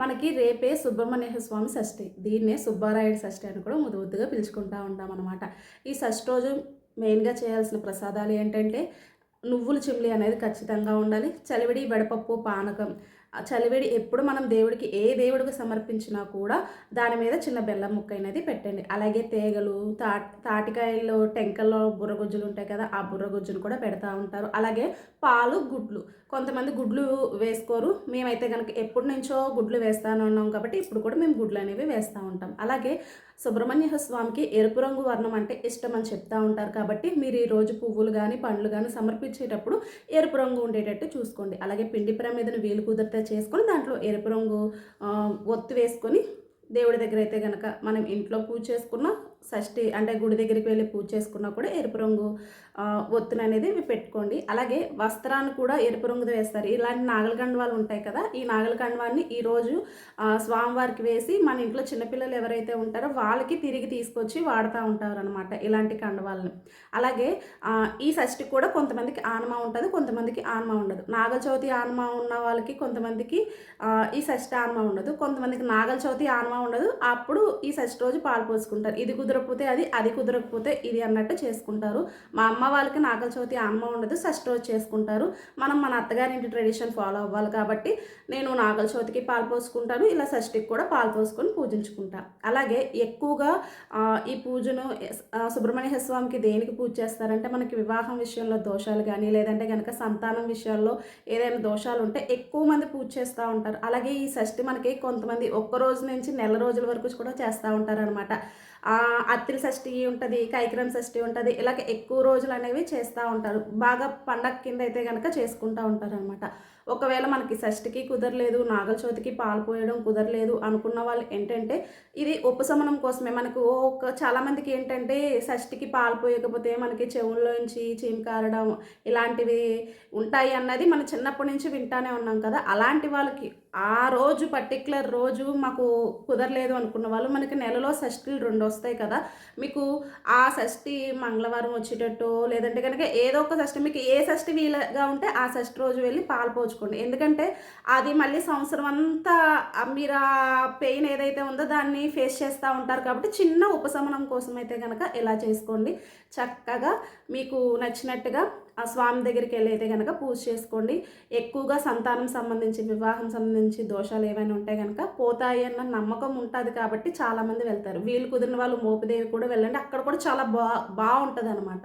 మనకి రేపే సుబ్రహ్మణ్య స్వామి షష్ఠి. దీన్నే సుబ్బారాయుడు షష్ఠి అని కూడా ముద్దు ముద్దుగా పిలుచుకుంటా ఉంటాం అనమాట ఈ షష్ఠి రోజు మెయిన్గా చేయాల్సిన ప్రసాదాలు ఏంటంటే నువ్వుల చిమ్లి అనేది ఖచ్చితంగా ఉండాలి. చలివిడి వడపప్పు పానకం. ఆ చలివిడి ఎప్పుడు మనం దేవుడికి ఏ దేవుడికి సమర్పించినా కూడా దాని మీద చిన్న బెల్లం ముక్క అనేది పెట్టండి. అలాగే తేగలు తా తాటికాయల్లో టెంకల్లో బుర్రగుజ్జులు ఉంటాయి కదా ఆ బుర్రగుజ్జును కూడా పెడతా ఉంటారు. అలాగే పాలు గుడ్లు. కొంతమంది గుడ్లు వేసుకోరు. మేమైతే కనుక ఎప్పటి నుంచో గుడ్లు వేస్తాను ఉన్నాం కాబట్టి ఇప్పుడు కూడా మేము గుడ్లు అనేవి వేస్తూ ఉంటాం. అలాగే సుబ్రహ్మణ్య స్వామికి ఎరుపు రంగు వర్ణం అంటే ఇష్టం అని చెప్తా ఉంటారు కాబట్టి మీరు ఈ రోజు పువ్వులు కానీ పండ్లు కానీ సమర్పించేటప్పుడు ఎరుపు రంగు ఉండేటట్టు చూసుకోండి. అలాగే పిండి ప్రమేదను వీలు కుదిరితే చేసుకొని దాంట్లో ఎరుపు రంగు ఒత్తు వేసుకొని దేవుడి దగ్గర అయితే కనుక మనం ఇంట్లో పూజ చేసుకున్న షష్ఠి అంటే గుడి దగ్గరికి వెళ్ళి పూజ చేసుకున్నా కూడా ఎరుపు రంగు ఒత్తున అనేది పెట్టుకోండి. అలాగే వస్త్రాన్ని కూడా ఎరుపు రంగుది వేస్తారు. ఇలాంటి నాగల కండువాలు ఉంటాయి కదా ఈ నాగల కండువాన్ని ఈరోజు స్వామివారికి వేసి మన ఇంట్లో చిన్నపిల్లలు ఎవరైతే ఉంటారో వాళ్ళకి తిరిగి తీసుకొచ్చి వాడుతూ ఉంటారు అనమాట ఇలాంటి కండువాలని. అలాగే ఈ షష్ఠి కూడా కొంతమందికి ఆనమా ఉంటుంది కొంతమందికి ఆన్మ ఉండదు. నాగల చవితి ఆనమా ఉన్న వాళ్ళకి కొంతమందికి ఈ షష్ఠి ఆన్మ ఉండదు. కొంతమందికి నాగల చవితి ఆనమా ఉండదు. అప్పుడు ఈ షష్ఠి రోజు పాలు పోసుకుంటారు. ఇది కుదరకపోతే అది అది కుదరకపోతే ఇది అన్నట్టు చేసుకుంటారు. మా అమ్మ వాళ్ళకి నాగల చవితి అమ్మ ఉండదు షష్ఠి రోజు చేసుకుంటారు. మనం మన అత్తగారింటి ట్రెడిషన్ ఫాలో అవ్వాలి కాబట్టి నేను నాగల చవితికి పాలు పోసుకుంటాను ఇలా షష్ఠికి కూడా పాలు పోసుకొని పూజించుకుంటాను అలాగే ఎక్కువగా ఈ పూజను సుబ్రహ్మణ్య స్వామికి దేనికి పూజ చేస్తారంటే మనకి వివాహం విషయంలో దోషాలు కానీ లేదంటే కనుక సంతానం విషయాల్లో ఏదైనా దోషాలు ఉంటే ఎక్కువ మంది పూజ చేస్తూ ఉంటారు. అలాగే ఈ షష్ఠి మనకి కొంతమంది ఒక్క రోజు నుంచి నెల రోజుల వరకు కూడా చేస్తూ ఉంటారనమాట అత్తిల షష్ఠి ఉంటుంది కైక్రం షష్ఠి ఉంటుంది ఇలాగ ఎక్కువ రోజులు అనేవి చేస్తూ ఉంటారు. బాగా పండగ కింద అయితే కనుక చేసుకుంటూ ఉంటారనమాట ఒకవేళ మనకి షష్ఠికి కుదరలేదు నాగల చవితికి పాలు పోయడం కుదరలేదు అనుకున్న వాళ్ళు ఏంటంటే ఇది ఉపశమనం కోసమే. మనకు ఒక చాలామందికి ఏంటంటే షష్ఠికి పాలు పోయకపోతే మనకి చెవుల్లోంచి చీమకారడం ఇలాంటివి ఉంటాయి అన్నది మనం చిన్నప్పటి నుంచి వింటానే ఉన్నాం కదా. అలాంటి వాళ్ళకి ఆ రోజు పర్టికులర్ రోజు మాకు కుదరలేదు అనుకున్న వాళ్ళు మనకి నెలలో షష్ఠిలు రెండు వస్తాయి కదా. మీకు ఆ షష్ఠి మంగళవారం వచ్చేటట్టు లేదంటే కనుక ఏదో ఒక షష్ఠి మీకు ఏ షష్ఠి వీలుగా ఉంటే ఆ షష్ఠి రోజు వెళ్ళి పాలు పోచుకోండి ఎందుకంటే అది మళ్ళీ సంవత్సరం అంతా మీరు ఆ పెయిన్ ఏదైతే ఉందో దాన్ని ఫేస్ చేస్తూ ఉంటారు కాబట్టి చిన్న ఉపశమనం కోసం అయితే కనుక ఇలా చేసుకోండి. చక్కగా మీకు నచ్చినట్టుగా ఆ స్వామి దగ్గరికి వెళ్ళి అయితే కనుక పూజ చేసుకోండి. ఎక్కువగా సంతానం సంబంధించి వివాహం సంబంధించి దోషాలు ఏమైనా ఉంటే కనుక పోతాయి అన్న నమ్మకం ఉంటుంది కాబట్టి చాలామంది వెళ్తారు. వీళ్ళు కుదిరిన వాళ్ళు మోపిదేవి కూడా వెళ్ళండి. అక్కడ కూడా చాలా బా బాగుంటుంది అనమాట